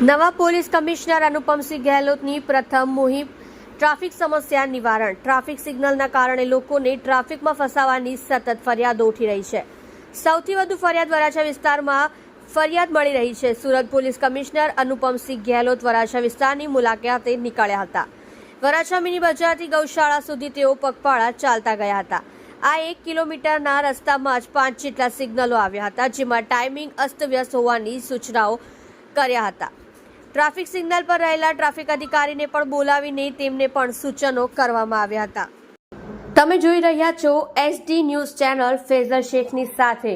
નવા police commissioner Anupamsinh ગેહલોતની પ્રથમ મુહિમ traffic સમસ્યા નિવારણ. ટ્રાફિક સિગ્નલના કારણે લોકોને ટ્રાફિકમાં ફસાવાની સતત ફરિયાદો ઉઠી રહી છે. સૌથી વધુ ફરિયાદ વરાછા વિસ્તારમાં ફરિયાદ મળી રહી છે. સુરત પોલીસ કમિશનર અનુપમસિંહ ગેહલોત વરાછા વિસ્તારની મુલાકાતે નીકળ્યા હતા. વરાછા મિની બજારથી ગૌશાળા સુધી તેઓ પગપાળા ચાલતા ગયા હતા. આ એક કિલોમીટરના રસ્તામાં જ પાંચ જેટલા સિગ્નલો આવ્યા હતા, જેમાં ટાઈમિંગ અસ્તવ્યસ્ત હોવાની સૂચનાઓ કર્યા હતા. ટ્રાફિક સિગ્નલ પર રહેલા ટ્રાફિક અધિકારીને પણ બોલાવીને તેમને પણ સૂચનો કરવામાં આવ્યા હતા તમે જોઈ રહ્યા છો એસડી ન્યૂઝ ચેનલ ફેઝલ શેખની સાથે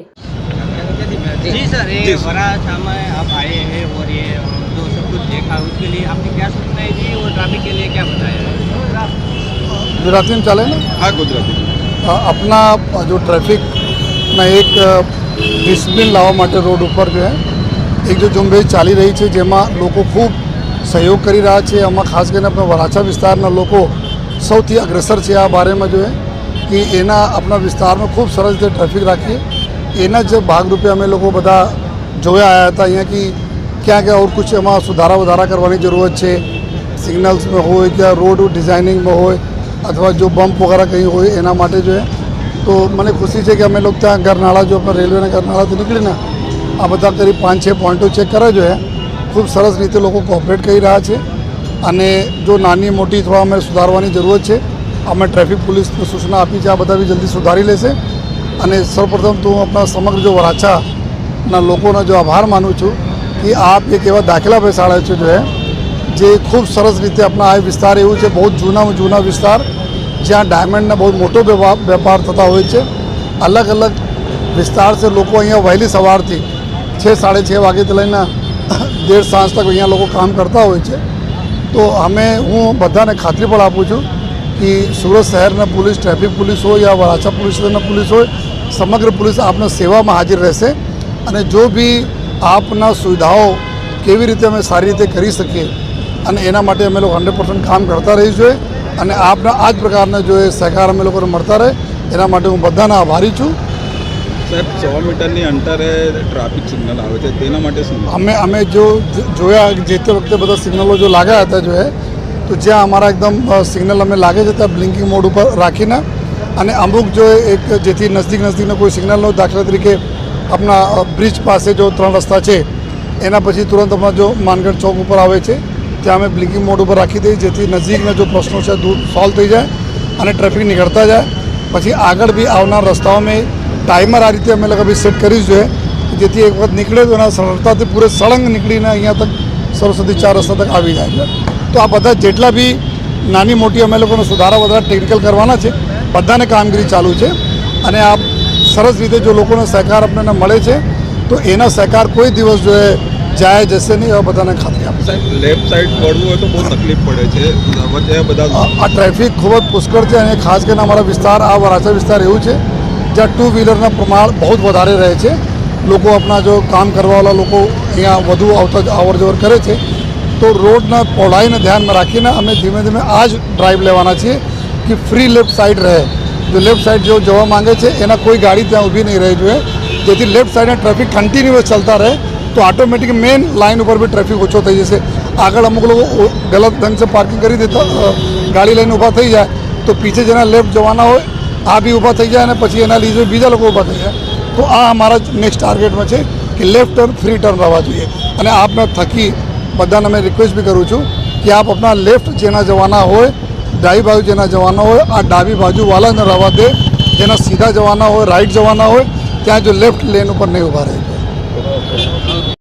जी सर ये वराछा में आप आए हैं और ये जो सब कुछ देखा उसके लिए आपने क्या सूचनाएं दी और ट्रैफिक के लिए क्या बताया गुजराती में चले ना हाँ गुजराती અ, अपना जो ट्रैफिक ના એક ડિસિપ્લિન લાવવા માટે રોડ ઉપર જો હે એક જો ઝુંબેશ ચાલી રહી છે, જેમાં લોકો ખૂબ સહયોગ કરી રહ્યા છે, આમાં ખાસ કરીને આપણા વરાછા વિસ્તારના લોકો સૌથી અગ્રેસર છે આ બારેમાં જોઈએ કે એના આપણા વિસ્તારમાં ખૂબ સરસ રીતે ટ્રાફિક રાખીએ. એના જ ભાગરૂપે અમે લોકો બધા જોયા આવ્યા હતા અહીંયા કે ક્યાં ક્યાં ઓર કુછ એમાં સુધારા વધારા કરવાની જરૂરત છે. સિગ્નલ્સમાં હોય કે રોડ ડિઝાઇનિંગમાં હોય અથવા જો બમ્પ વગેરે કંઈ હોય એના માટે જોઈએ તો મને ખુશી છે કે અમે લોકો ત્યાં ગરનાળા જો રેલવેના ગરનાળાથી નીકળીને આ બધા કરી પાંચ, છ પોઈન્ટો ચેક કરે જો હે. ખૂબ સરસ રીતે લોકો કોઓપરેટ કરી રહ્યા છે. અને જો નાની મોટી થોડા અમે સુધારવાની જરૂરત છે, અમે ટ્રાફિક પોલીસને સૂચના આપી છે, આ બધા બી જલ્દી સુધારી લેશે. અને સૌપ્રથમ તો હું આપણા સમગ્ર જો વરાછાના લોકોનો જો આભાર માનું છું કે આપ એક એવા દાખલા બેસાડે છે જો જે ખૂબ સરસ રીતે આપણા આ વિસ્તાર એવું છે, બહુ જૂના જૂના વિસ્તાર, જ્યાં ડાયમંડના બહુ મોટો વેપા- વેપાર થતા હોય છે. અલગ અલગ વિસ્તાર છે, લોકો અહીંયા વહેલી સવારથી છ, સાડે છ વાગ્યાથી લઈને દેઢ સાંજ તક અહીંયા લોકો કામ કરતા હોય છે. તો અમે, હું બધાને ખાતરી પણ આપું છું કે સુરત શહેરના પોલીસ, ટ્રાફિક પોલીસ હોય યા વરાછા પોલીસ પોલીસ હોય, સમગ્ર પોલીસ આપના સેવામાં હાજર રહેશે અને જો બી આપના સુવિધાઓ કેવી રીતે અમે સારી રીતે કરી શકીએ અને એના માટે અમે લોકો હંડ્રેડ પર્સન્ટ કામ કરતા રહીશું જોઈએ અને આપના આ જ પ્રકારના જો એ સહકાર અમે લોકોને મળતા રહે, એના માટે હું બધાના આભારી છું. સાહેબ મીટરની અંતરે ટ્રાફિક સિગ્નલ આવે છે, તેના માટે અમે અમે જો જોયા જે તે વખતે બધા સિગ્નલો જો લાગ્યા હતા જોઈએ તો જ્યાં અમારા એકદમ સિગ્નલ અમે લાગે છે ત્યાં બ્લિંકિંગ મોડ ઉપર રાખીને અને અમુક જો એક જેથી નજદીક નજદીકના કોઈ સિગ્નલનો દાખલા તરીકે આપણા બ્રિજ પાસે જો ત્રણ રસ્તા છે, એના પછી તુરંત હમણાં જો માનગઢ ચોક ઉપર આવે છે, ત્યાં અમે બ્લિંકિંગ મોડ ઉપર રાખી દઈએ, જેથી નજીકના જો પ્રશ્નો છે દૂર સોલ્વ થઈ જાય અને ટ્રાફિક નીકળતા જાય. પછી આગળ બી આવનાર રસ્તાઓમાં ટાઈમર આ રીતે અમે લોકો બી સેટ કરીશું જોઈએ જેથી એક વખત નીકળે તો એના સરળતાથી પૂરે સળંગ નીકળીને અહીંયા તક સરસ્વતી ચાર રસ્તા તક આવી જાય છે. તો આ બધા જેટલા બી નાની મોટી અમે લોકોને સુધારા વધારા ટેકનિકલ કરવાના છે બધાને કામગીરી ચાલુ છે. અને આ સરસ રીતે જો લોકોનો સહકાર આપણને મળે છે તો એના સહકાર કોઈ દિવસ જો જાય જશે નહીં એવા બધાને ખાતરી આપે સાહેબ લેફ્ટ સાઈડ વળવું હોય તો બહુ તકલીફ પડે છે. બધા આ ટ્રાફિક ખૂબ જ પુષ્કળ છે અને ખાસ કરીને અમારા વિસ્તાર આ વરાછા વિસ્તાર એવું છે જ્યાં ટુ વ્હીલરના પ્રમાણ બહુ જ વધારે રહે છે. લોકો આપણા જો કામ કરવાવાળા લોકો અહીંયા વધુ આવતા અવર જવર કરે છે. તો રોડના પહોળાઈને ધ્યાનમાં રાખીને અમે ધીમે ધીમે આ જ ડ્રાઈવ લેવાના છીએ કે ફ્રી લેફ્ટ સાઈડ રહે. જો લેફ્ટ સાઈડ જો જવા માંગે છે, એના કોઈ ગાડી ત્યાં ઊભી નહીં રહી જોઈએ. જેથી લેફ્ટ સાઈડના ટ્રાફિક કન્ટિન્યુઅસ ચાલતા રહે, તો ઓટોમેટિક મેઇન લાઇન ઉપર બી ટ્રાફિક ઓછો થઈ જશે. આગળ અમુક લોકો ગલત ઢંગ से પાર્કિંગ કરી દેતા ગાડી લઈને ઊભા થઈ જાય, તો પીછે જેના લેફ્ટ જવાના હોય આ બી ઊભા થઈ જાય અને પછી એના લીધે બીજા લોકો ઊભા થઈ જાય તો આ અમારા નેક્સ્ટ ટાર્ગેટમાં છે કે લેફ્ટ ટર્ન ફ્રી ટર્ન રહેવા જોઈએ. અને આપના થકી બધાને મેં રિક્વેસ્ટ બી કરું છું કે આપ આપણા લેફ્ટ જેના જવાના હોય, ડાબી બાજુ જેના જવાના હોય, આ ડાબી બાજુ વાલાને રહેવા દે. જેના સીધા જવાના હોય રાઈટ જવાના હોય, ત્યાં જો લેફ્ટ લેન ઉપર નહીં ઊભા રહે.